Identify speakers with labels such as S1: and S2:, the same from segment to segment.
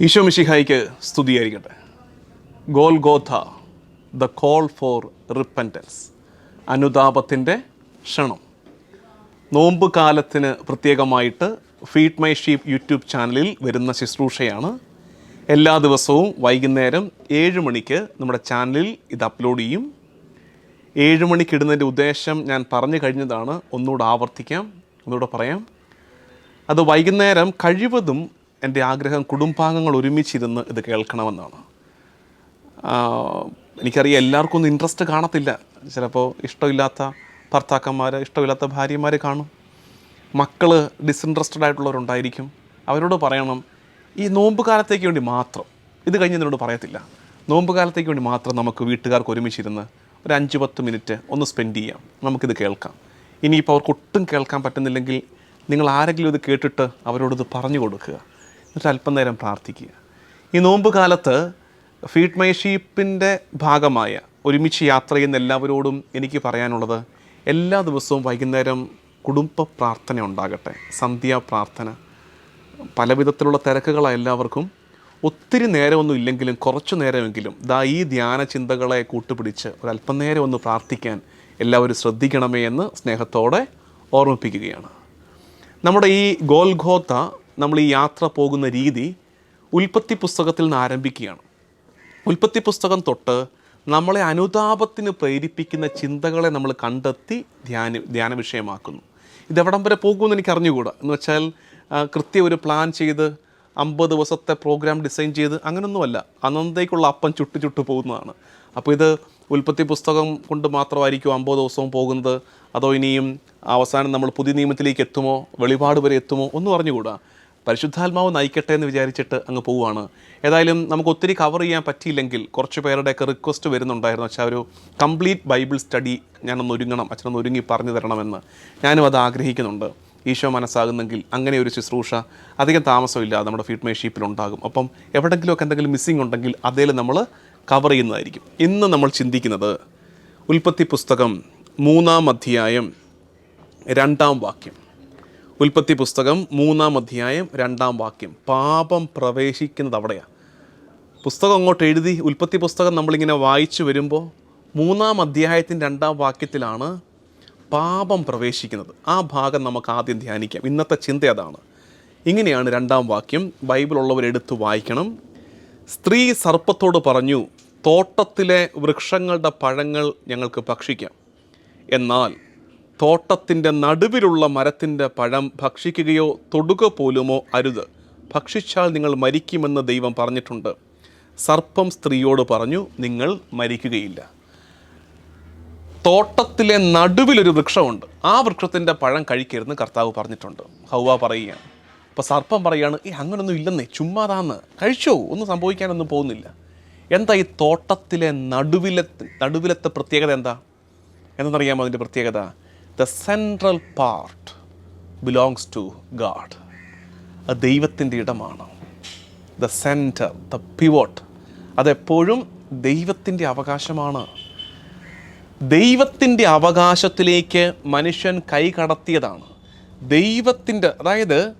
S1: ഈശോ മിഷിഹായിക്ക് സ്തുതിയായിരിക്കട്ടെ. Golgotha the call for repentance അനുതാപത്തിന്റെ ക്ഷണം. നോമ്പ് കാലത്തിന് പ്രത്യേകമായിട്ട് ഫീഡ് മൈ ഷീപ്പ് യൂട്യൂബ് ചാനലിൽ വരുന്ന ശുശ്രൂഷയാണ്. എല്ലാ ദിവസവും വൈകുന്നേരം ഏഴ് മണിക്ക് നമ്മുടെ ചാനലിൽ ഇത് അപ്ലോഡ് ചെയ്യും. ഏഴ് മണിക്ക് ഇടുന്നതിന്റെ ഉദ്ദേശം ഞാൻ പറഞ്ഞു കഴിഞ്ഞതാണ്. ഒന്നുകൂടെ ആവർത്തിക്കാം ഒന്നുകൂടെ പറയാം. അത് വൈകുന്നേരം കഴിവതും എന്റെ ആഗ്രഹം കുടുംബാംഗങ്ങൾ ഒരുമിച്ചിരുന്ന് ഇത് കേൾക്കണമെന്നാണ്. എനിക്കറിയാം എല്ലാവർക്കും ഒന്നും ഇൻട്രസ്റ്റ് കാണത്തില്ല. ചിലപ്പോൾ ഇഷ്ടമില്ലാത്ത ഭർത്താക്കന്മാർ ഇഷ്ടമില്ലാത്ത ഭാര്യമാർ കാണും. മക്കൾ ഡിസിൻട്രസ്റ്റഡ് ആയിട്ടുള്ളവരുണ്ടായിരിക്കും. അവരോട് പറയണം ഈ നോമ്പ് കാലത്തേക്ക് വേണ്ടി മാത്രം. ഇത് കഴിഞ്ഞ് എന്നോട് പറയത്തില്ല. നോമ്പ് കാലത്തേക്ക് വേണ്ടി മാത്രം നമുക്ക് വീട്ടുകാർക്ക് ഒരുമിച്ചിരുന്ന് ഒരു അഞ്ച് പത്ത് മിനിറ്റ് ഒന്ന് സ്പെൻഡ് ചെയ്യാം. നമുക്കിത് കേൾക്കാം. ഇനിയിപ്പോൾ അവർക്ക് ഒട്ടും കേൾക്കാൻ പറ്റുന്നില്ലെങ്കിൽ നിങ്ങൾ ആരെങ്കിലും ഇത് കേട്ടിട്ട് അവരോടിത് പറഞ്ഞു കൊടുക്കുക. എന്നിട്ട് അല്പം നേരം പ്രാർത്ഥിക്കുക. ഈ നോമ്പ് കാലത്ത് ഫീഡ് മൈ ഭാഗമായ ഒരുമിച്ച് യാത്ര ചെയ്യുന്ന എല്ലാവരോടും എനിക്ക് പറയാനുള്ളത് എല്ലാ ദിവസവും വൈകുന്നേരം കുടുംബ പ്രാർത്ഥന ഉണ്ടാകട്ടെ സന്ധ്യാ പ്രാർത്ഥന. പല വിധത്തിലുള്ള തിരക്കുകളാണ് എല്ലാവർക്കും. ഒത്തിരി നേരമൊന്നും ഇല്ലെങ്കിലും കുറച്ചു നേരമെങ്കിലും ദാ ഈ ധ്യാന ചിന്തകളെ കൂട്ടുപിടിച്ച് ഒരല്പം നേരം ഒന്ന് പ്രാർത്ഥിക്കാൻ എല്ലാവരും ശ്രദ്ധിക്കണമേ എന്ന് സ്നേഹത്തോടെ ഓർമ്മിപ്പിക്കുകയാണ്. നമ്മുടെ ഈ ഗോൽഗോത്ത നമ്മൾ ഈ യാത്ര പോകുന്ന രീതി ഉൽപ്പത്തി പുസ്തകത്തിൽ നിന്ന് ആരംഭിക്കുകയാണ്. ഉൽപ്പത്തി പുസ്തകം തൊട്ട് നമ്മളെ അനുതാപത്തിന് പ്രേരിപ്പിക്കുന്ന ചിന്തകളെ നമ്മൾ കണ്ടെത്തി ധ്യാന ധ്യാന വിഷയമാക്കുന്നു. ഇതെവിടം വരെ പോകുമെന്ന് എനിക്ക് അറിഞ്ഞുകൂടാ. എന്ന് വെച്ചാൽ കൃത്യം ഒരു പ്ലാൻ ചെയ്ത് അമ്പത് ദിവസത്തെ പ്രോഗ്രാം ഡിസൈൻ ചെയ്ത് അങ്ങനൊന്നുമല്ല. അന്നത്തേക്കുള്ള അപ്പം ചുട്ടു ചുട്ടു പോകുന്നതാണ്. അപ്പോൾ ഇത് ഉൽപ്പത്തി പുസ്തകം കൊണ്ട് മാത്രമായിരിക്കും അമ്പത് ദിവസവും പോകുന്നത്. അതോ ഇനിയും അവസാനം നമ്മൾ പുതിയ നിയമത്തിലേക്ക് എത്തുമോ? വെളിപാട് വരെ എത്തുമോ? ഒന്നും അറിഞ്ഞുകൂടാ. പരിശുദ്ധാത്മാവ് നയിക്കട്ടെ എന്ന് വിചാരിച്ചിട്ട് അങ്ങ് പോവുകയാണ്. ഏതായാലും നമുക്ക് ഒത്തിരി കവർ ചെയ്യാൻ പറ്റിയില്ലെങ്കിൽ കുറച്ച് പേരുടെയൊക്കെ റിക്വസ്റ്റ് വരുന്നുണ്ടായിരുന്നു. വെച്ചാൽ ഒരു കംപ്ലീറ്റ് ബൈബിൾ സ്റ്റഡി ഞാനൊന്ന് ഒരുങ്ങണം അച്ഛനൊന്ന് ഒരുങ്ങി പറഞ്ഞു തരണമെന്ന് ഞാനും അത് ആഗ്രഹിക്കുന്നുണ്ട്. ഈശോ മനസ്സാകുന്നെങ്കിൽ അങ്ങനെ ഒരു ശുശ്രൂഷ അധികം താമസമില്ല നമ്മുടെ ഫീഡ് മൈ ഷീപ്പിൽ ഉണ്ടാകും. അപ്പം എവിടെങ്കിലുമൊക്കെ എന്തെങ്കിലും മിസ്സിംഗ് ഉണ്ടെങ്കിൽ അതേൽ നമ്മൾ കവർ ചെയ്യുന്നതായിരിക്കും. ഇന്ന് നമ്മൾ ചിന്തിക്കുന്നത് ഉൽപ്പത്തി പുസ്തകം മൂന്നാം അധ്യായം രണ്ടാം വാക്യം. ഉൽപ്പത്തി പുസ്തകം മൂന്നാം അധ്യായം രണ്ടാം വാക്യം. പാപം പ്രവേശിക്കുന്നത് അവിടെയാണ്. പുസ്തകം അങ്ങോട്ട് എഴുതി ഉൽപ്പത്തി പുസ്തകം നമ്മളിങ്ങനെ വായിച്ചു വരുമ്പോൾ മൂന്നാം അധ്യായത്തിന്റെ രണ്ടാം വാക്യത്തിലാണ് പാപം പ്രവേശിക്കുന്നത്. ആ ഭാഗം നമുക്ക് ആദ്യം ധ്യാനിക്കാം. ഇന്നത്തെ ചിന്ത അതാണ്. ഇങ്ങനെയാണ് രണ്ടാം വാക്യം. എടുത്ത് വായിക്കണം. സ്ത്രീ സർപ്പത്തോട് പറഞ്ഞു തോട്ടത്തിലെ വൃക്ഷങ്ങളുടെ പഴങ്ങൾ ഞങ്ങൾക്ക് ഭക്ഷിക്കാം. എന്നാൽ തോട്ടത്തിന്റെ നടുവിലുള്ള മരത്തിന്റെ പഴം ഭക്ഷിക്കുകയോ തൊടുക പോലുമോ അരുത്. ഭക്ഷിച്ചാൽ നിങ്ങൾ മരിക്കുമെന്ന് ദൈവം പറഞ്ഞിട്ടുണ്ട്. സർപ്പം സ്ത്രീയോട് പറഞ്ഞു നിങ്ങൾ മരിക്കുകയില്ല. തോട്ടത്തിലെ നടുവിലൊരു വൃക്ഷമുണ്ട്. ആ വൃക്ഷത്തിന്റെ പഴം കഴിക്കരുതെന്ന് കർത്താവ് പറഞ്ഞിട്ടുണ്ട്. ഹൗവ പറയുകയാണ്. അപ്പോൾ സർപ്പം പറയുകയാണ് ഈ അങ്ങനൊന്നും ഇല്ലെന്നേ ചുമ്മാതാന്ന്. കഴിച്ചോ ഒന്നും സംഭവിക്കാനൊന്നും പോകുന്നില്ല. എന്താ ഈ തോട്ടത്തിലെ നടുവിലെ നടുവിലത്തെ പ്രത്യേകത എന്താ? എന്തെന്നറിയാമോ അതിന്റെ പ്രത്യേകത? The central part belongs to God അത് ദൈവത്തിന്റെ ഇടമാണ്. ദ സെന്റർ ദ പിവോട്ട് അതെപ്പോഴും ദൈവത്തിന്റെ അവകാശമാണ്. ദൈവത്തിന്റെ അവകാശത്തിലേക്ക് മനുഷ്യൻ കൈ കടത്തിയതാണ്. ദൈവത്തിന്റെ അതായത്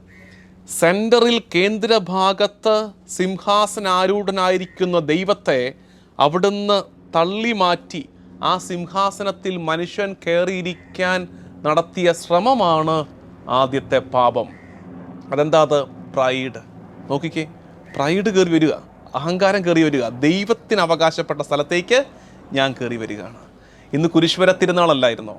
S1: സെന്ററിൽ കേന്ദ്രഭാഗത്ത് സിംഹാസനാരൂഢനായിരിക്കുന്ന ദൈവത്തെ അവിടുന്ന് തള്ളി മാറ്റി ആ സിംഹാസനത്തിൽ മനുഷ്യൻ കയറിയിരിക്കാൻ നടത്തിയ ശ്രമമാണ് ആദ്യത്തെ പാപം. അതെന്താ അത്? പ്രൈഡ് നോക്കിക്കേ പ്രൈഡ് കയറി വരിക അഹങ്കാരം കയറി വരിക ദൈവത്തിന് അവകാശപ്പെട്ട സ്ഥലത്തേക്ക് ഞാൻ കയറി വരികയാണ്. ഇന്ന് കുരിശ്വര തിരുനാളല്ലായിരുന്നോ?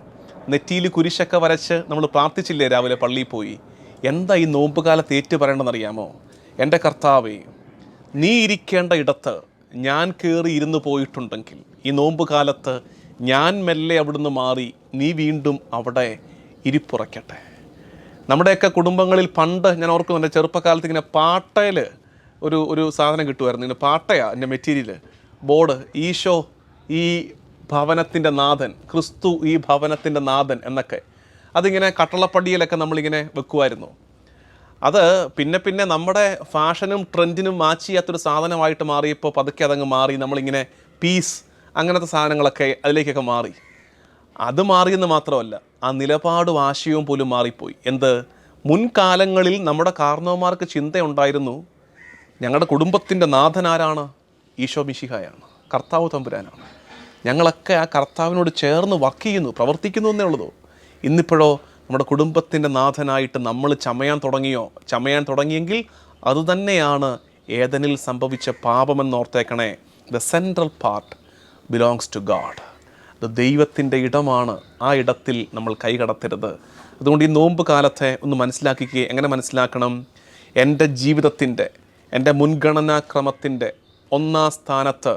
S1: നെറ്റിയിൽ കുരിശൊക്കെ വരച്ച് നമ്മൾ പ്രാർത്ഥിച്ചില്ലേ രാവിലെ പള്ളിയിൽ പോയി? എന്താ ഈ നോമ്പുകാലത്ത് ഏറ്റു പറയേണ്ടതെന്നറിയാമോ? എന്റെ കർത്താവേ നീ ഇരിക്കേണ്ട ഇടത്ത് ഞാൻ കയറി ഇരുന്ന് പോയിട്ടുണ്ടെങ്കിൽ ഈ നോമ്പ് കാലത്ത് ഞാൻ മെല്ലെ അവിടുന്ന് മാറി നീ വീണ്ടും അവിടെ ഇരിപ്പുറയ്ക്കട്ടെ. നമ്മുടെയൊക്കെ കുടുംബങ്ങളിൽ പണ്ട് ഞാൻ ഓർക്കുന്നുണ്ട് ചെറുപ്പകാലത്ത് ഇങ്ങനെ പാട്ടയിൽ ഒരു ഒരു സാധനം കിട്ടുമായിരുന്നു. ഇങ്ങനെ പാട്ടയാ എന്റെ മെറ്റീരിയൽ ബോർഡ് ഈശോ ഈ ഭവനത്തിന്റെ നാഥൻ ക്രിസ്തു ഈ ഭവനത്തിന്റെ നാഥൻ എന്നൊക്കെ. അതിങ്ങനെ കട്ടളപ്പടിയിലൊക്കെ നമ്മളിങ്ങനെ വെക്കുമായിരുന്നു. അത് പിന്നെ പിന്നെ നമ്മുടെ ഫാഷനും ട്രെൻഡിനും മാച്ച് ചെയ്യാത്തൊരു സാധനമായിട്ട് മാറിയപ്പോൾ പതുക്കെ അതങ്ങ് മാറി. നമ്മളിങ്ങനെ പീസ് അങ്ങനത്തെ സാധനങ്ങളൊക്കെ അതിലേക്കൊക്കെ മാറി. അത് മാറിയെന്ന് മാത്രമല്ല ആ നിലപാടും ആശയവും പോലും മാറിപ്പോയി. എന്ത്? മുൻകാലങ്ങളിൽ നമ്മുടെ കാർണവന്മാർക്ക് ചിന്തയുണ്ടായിരുന്നു ഞങ്ങളുടെ കുടുംബത്തിന്റെ നാഥൻ ആരാണ്? ഈശോ മിശിഹായാണ്. കർത്താവ് തമ്പുരാനാണ്. ഞങ്ങളൊക്കെ ആ കർത്താവിനോട് ചേർന്ന് വർക്ക് ചെയ്യുന്നു പ്രവർത്തിക്കുന്നു എന്നേ ഉള്ളതോ ഇന്നിപ്പോഴോ നമ്മുടെ കുടുംബത്തിന്റെ നാഥനായിട്ട് നമ്മൾ ചമയാൻ തുടങ്ങിയോ? ചമയാൻ തുടങ്ങിയെങ്കിൽ അതുതന്നെയാണ് ഏതനിൽ സംഭവിച്ച പാപമെന്നോർത്തേക്കണേ the central part. Belongs to God അത് ദൈവത്തിന്റെ ഇടമാണ്. ആ ഇടത്തിൽ നമ്മൾ കൈകടത്തരുത് അതുകൊണ്ട് ഈ നോമ്പ് കാലത്തെ ഒന്ന് മനസ്സിലാക്കിക്കുക എങ്ങനെ മനസ്സിലാക്കണം? എന്റെ ജീവിതത്തിന്റെ എന്റെ മുൻഗണനാക്രമത്തിന്റെ ഒന്നാം സ്ഥാനത്ത്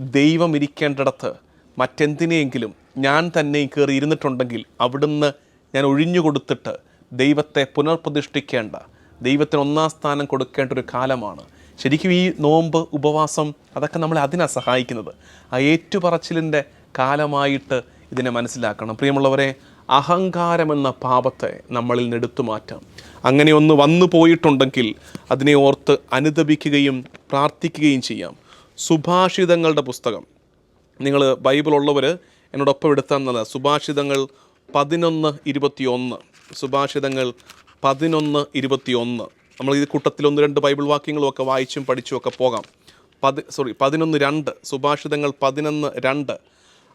S1: ദൈവം ഇരിക്കേണ്ടിടത്ത് മറ്റെന്തിനെയെങ്കിലും ഞാൻ തന്നെ കയറി ഇരുന്നിട്ടുണ്ടെങ്കിൽ അവിടുന്ന് ഞാൻ ഒഴിഞ്ഞു കൊടുത്തിട്ട് ദൈവത്തെ പുനർപ്രതിഷ്ഠിക്കേണ്ട ദൈവത്തിന് ഒന്നാം സ്ഥാനം കൊടുക്കേണ്ട ഒരു കാലമാണ്. ശരിക്കും ഈ നോമ്പ് ഉപവാസം അതൊക്കെ നമ്മളെ അതിനാണ് സഹായിക്കുന്നത്. ആ ഏറ്റുപറച്ചിലിന്റെ കാലമായിട്ട് ഇതിനെ മനസ്സിലാക്കണം. പ്രിയമുള്ളവരെ അഹങ്കാരമെന്ന പാപത്തെ നമ്മളിൽ നിന്നെടുത്തു മാറ്റാം അങ്ങനെ ഒന്ന് വന്നു പോയിട്ടുണ്ടെങ്കിൽ അതിനെ ഓർത്ത് അനുദപിക്കുകയും പ്രാർത്ഥിക്കുകയും ചെയ്യാം. സുഭാഷിതങ്ങളുടെ പുസ്തകം. നിങ്ങൾ ബൈബിൾ ഉള്ളവർ എന്നോടൊപ്പം എടുത്താൽ നല്ല സുഭാഷിതങ്ങൾ പതിനൊന്ന് ഇരുപത്തിയൊന്ന്. സുഭാഷിതങ്ങൾ പതിനൊന്ന് ഇരുപത്തിയൊന്ന്. നമ്മൾ ഈ കൂട്ടത്തിൽ ഒന്ന് രണ്ട് ബൈബിൾ വാക്യങ്ങളും ഒക്കെ വായിച്ചും പഠിച്ചും ഒക്കെ പോകാം. പതി സോറി പതിനൊന്ന് രണ്ട് സുഭാഷിതങ്ങൾ പതിനൊന്ന് രണ്ട്.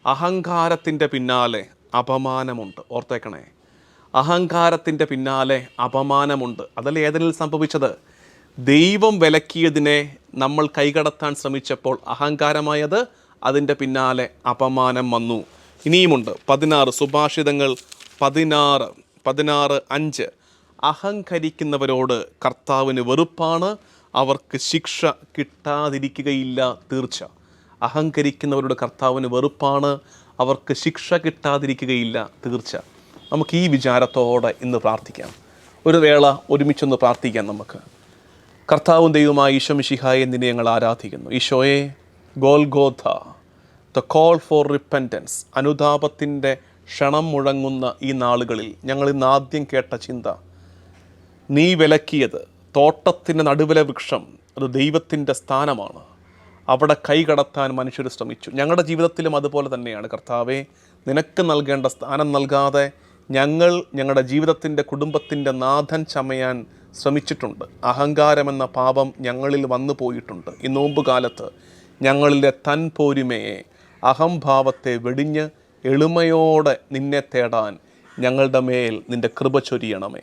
S1: അഹങ്കാരത്തിന്റെ പിന്നാലെ അപമാനമുണ്ട്. ഓർത്തേക്കണേ. അഹങ്കാരത്തിന്റെ പിന്നാലെ അപമാനമുണ്ട്. അതല്ല ഏതെങ്കിലും സംഭവിച്ചത്? ദൈവം വിലക്കിയതിനെ നമ്മൾ കൈകടത്താൻ ശ്രമിച്ചപ്പോൾ അഹങ്കാരമായത് അതിന്റെ പിന്നാലെ അപമാനം വന്നു. ഇനിയുമുണ്ട്. പതിനാറ് സുഭാഷിതങ്ങൾ പതിനാറ് പതിനാറ് അഞ്ച്. അഹങ്കരിക്കുന്നവരോട് കർത്താവിന് വെറുപ്പാണ് അവർക്ക് ശിക്ഷ കിട്ടാതിരിക്കുകയില്ല തീർച്ച. അഹങ്കരിക്കുന്നവരോട് കർത്താവിന് വെറുപ്പാണ് അവർക്ക് ശിക്ഷ കിട്ടാതിരിക്കുകയില്ല തീർച്ച. നമുക്ക് ഈ വിചാരത്തോടെ ഇന്ന് പ്രാർത്ഥിക്കാം. ഒരു വേള ഒരുമിച്ചൊന്ന് പ്രാർത്ഥിക്കാം നമുക്ക്. കർത്താവും ദൈവമായ ഈശോ മിശിഹായെ എന്നിനെ ഞങ്ങൾ ആരാധിക്കുന്നു. ഈശോയെ Golgotha the call for repentance അനുതാപത്തിന്റെ ക്ഷണം മുഴങ്ങുന്ന ഈ നാളുകളിൽ ഞങ്ങൾ ഇന്ന് ആദ്യം കേട്ട ചിന്ത നീ വിലക്കിയത് തോട്ടത്തിന്റെ നടുവിലെ വൃക്ഷം അത് ദൈവത്തിന്റെ സ്ഥാനമാണ്. അവിടെ കൈകടത്താൻ മനുഷ്യർ ശ്രമിച്ചു. ഞങ്ങളുടെ ജീവിതത്തിലും അതുപോലെ തന്നെയാണ്. കർത്താവെ നിനക്ക് നൽകേണ്ട സ്ഥാനം നൽകാതെ ഞങ്ങൾ ഞങ്ങളുടെ ജീവിതത്തിന്റെ കുടുംബത്തിന്റെ നാഥൻ ചമയാൻ ശ്രമിച്ചിട്ടുണ്ട്. അഹങ്കാരമെന്ന പാപം ഞങ്ങളിൽ വന്നു പോയിട്ടുണ്ട്. ഈ നോമ്പ് കാലത്ത് ഞങ്ങളിലെ തൻ പോരുമയെ അഹംഭാവത്തെ വെടിഞ്ഞ് എളിമയോടെ നിന്നെ തേടാൻ ഞങ്ങളുടെ മേൽ നിന്റെ കൃപ ചൊരിയണമേ.